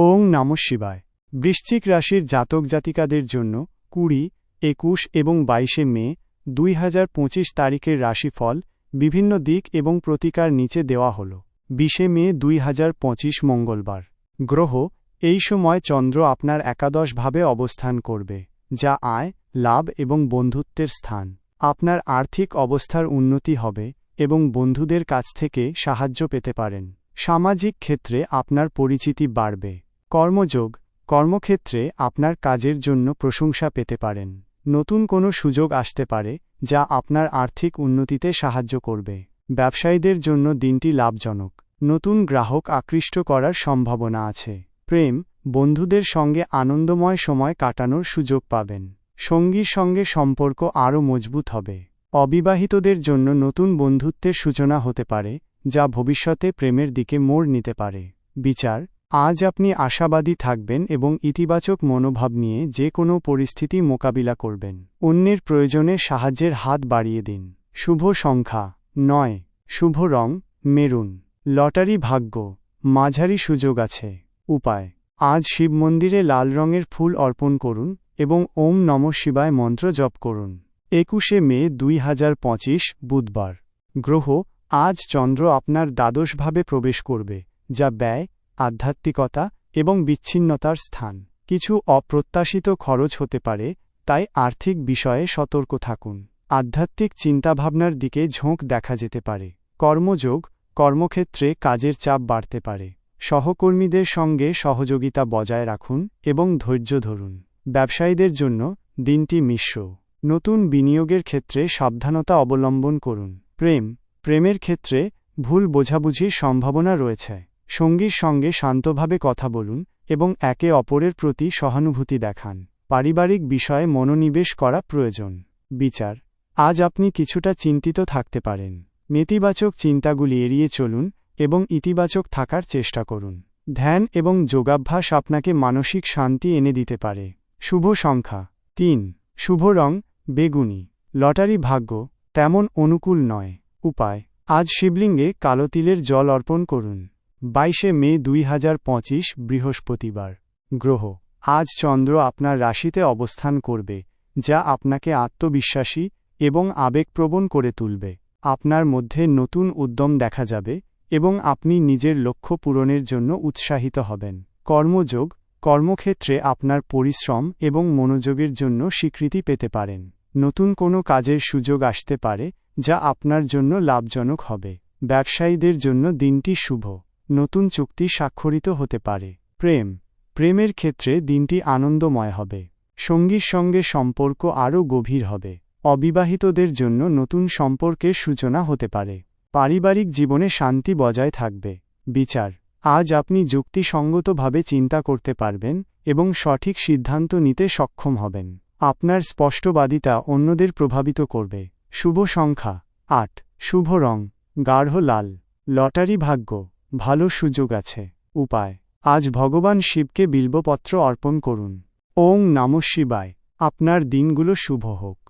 ওং নম শিবায়। বৃশ্চিক রাশির জাতক জাতিকাদের জন্য কুড়ি, একুশ এবং বাইশে মে দুই হাজার পঁচিশ তারিখের রাশিফল বিভিন্ন দিক এবং প্রতিকার নিচে দেওয়া হল। বিশে মে দুই হাজার পঁচিশ মঙ্গলবার। গ্রহ, এই সময় চন্দ্র আপনার একাদশভাবে অবস্থান করবে, যা আয়, লাভ এবং বন্ধুত্বের স্থান। আপনার আর্থিক অবস্থার উন্নতি হবে এবং বন্ধুদের কাছ থেকে সাহায্য পেতে পারেন। সামাজিক ক্ষেত্রে আপনার পরিচিতি বাড়বে। কর্মযোগ, কর্মক্ষেত্রে আপনার কাজের জন্য প্রশংসা পেতে পারেন। নতুন কোনো সুযোগ আসতে পারে, যা আপনার আর্থিক উন্নতিতে সাহায্য করবে। ব্যবসায়ীদের জন্য দিনটি লাভজনক। নতুন গ্রাহক আকৃষ্ট করার সম্ভাবনা আছে। প্রেম, বন্ধুদের সঙ্গে আনন্দময় সময় কাটানোর সুযোগ পাবেন। সঙ্গীর সঙ্গে সম্পর্ক আরও মজবুত হবে। অবিবাহিতদের জন্য নতুন বন্ধুত্বের সূচনা হতে পারে, যা ভবিষ্যতে প্রেমের দিকে মোড় নিতে পারে। বিচার আজ আপনি আশাবাদী থাকবেন এবং ইতিবাচক মনোভাব নিয়ে যে কোনো পরিস্থিতি মোকাবিলা করবেন। অন্যের প্রয়োজনে সাহায্যের হাত বাড়িয়ে দিন। শুভ সংখ্যা। নয়। শুভ রং। মেরুন। লটারি ভাগ্য। মাঝারি সুযোগ আছে। উপায়। আজ শিব মন্দিরে লাল রঙের ফুল অর্পণ করুন এবং ওম নম শিবায় মন্ত্র জপ করুন। একুশে মে দুই হাজার পঁচিশ, বুধবার। গ্রহ, আজ চন্দ্র আপনার দ্বাদশভাবে প্রবেশ করবে, যা ব্যয় আধ্যাত্মিকতা এবং বিচ্ছিন্নতার স্থান। কিছু অপ্রত্যাশিত খরচ হতে পারে, তাই আর্থিক বিষয়ে সতর্ক থাকুন। আধ্যাত্মিক চিন্তাভাবনার দিকে ঝোঁক দেখা যেতে পারে। কর্মযোগ, কর্মক্ষেত্রে কাজের চাপ বাড়তে পারে। সহকর্মীদের সঙ্গে সহযোগিতা বজায় রাখুন এবং ধৈর্য ধরুন। ব্যবসায়ীদের জন্য দিনটি মিশ্র। নতুন বিনিয়োগের ক্ষেত্রে সাবধানতা অবলম্বন করুন। প্রেম, প্রেমের ক্ষেত্রে ভুল বোঝাবুঝির সম্ভাবনা রয়েছে। সঙ্গীর সঙ্গে শান্তভাবে কথা বলুন এবং একে অপরের প্রতি সহানুভূতি দেখান। পারিবারিক বিষয়ে মনোনিবেশ করা প্রয়োজন। বিচার। আজ আপনি কিছুটা চিন্তিত থাকতে পারেন। নেতিবাচক চিন্তাগুলি এড়িয়ে চলুন এবং ইতিবাচক থাকার চেষ্টা করুন। ধ্যান এবং যোগাভ্যাস আপনাকে মানসিক শান্তি এনে দিতে পারে। শুভ সংখ্যা। তিন। শুভ রং, বেগুনি। লটারি ভাগ্য তেমন অনুকূল নয়। উপায়। আজ শিবলিঙ্গে কালো তিলের জল অর্পণ করুন। বাইশে মে দুই হাজার পঁচিশ, বৃহস্পতিবার। গ্রহ, আজ চন্দ্র আপনার রাশিতে অবস্থান করবে, যা আপনাকে আত্মবিশ্বাসী এবং আবেগপ্রবণ করে তুলবে। আপনার মধ্যে নতুন উদ্যম দেখা যাবে এবং আপনি নিজের লক্ষ্য পূরণের জন্য উৎসাহিত হবেন। কর্মযোগ, কর্মক্ষেত্রে আপনার পরিশ্রম এবং মনোযোগের জন্য স্বীকৃতি পেতে পারেন। নতুন কোনো কাজের সুযোগ আসতে পারে, যা আপনার জন্য লাভজনক হবে। ব্যবসায়ীদের জন্য দিনটি শুভ। নতুন চুক্তি স্বাক্ষরিত হতে পারে। প্রেম। প্রেমের ক্ষেত্রে দিনটি আনন্দময় হবে। সঙ্গীর সঙ্গে সম্পর্ক আরও গভীর হবে। অবিবাহিতদের জন্য নতুন সম্পর্কের সূচনা হতে পারে। পারিবারিক জীবনে শান্তি বজায় থাকবে। বিচার। আজ আপনি যুক্তিসঙ্গতভাবে চিন্তা করতে পারবেন এবং সঠিক সিদ্ধান্ত নিতে সক্ষম হবেন। আপনার স্পষ্টবাদিতা অন্যদের প্রভাবিত করবে। শুভ সংখ্যা। আট। শুভ রং। গাঢ় লাল। লটারি ভাগ্য। ভালো সুযোগ আছে। উপায়। আজ ভগবান শিবকে বিল্বপত্র অর্পণ করুন। ওং নম শিবায়। আপনার দিনগুলো শুভ হোক।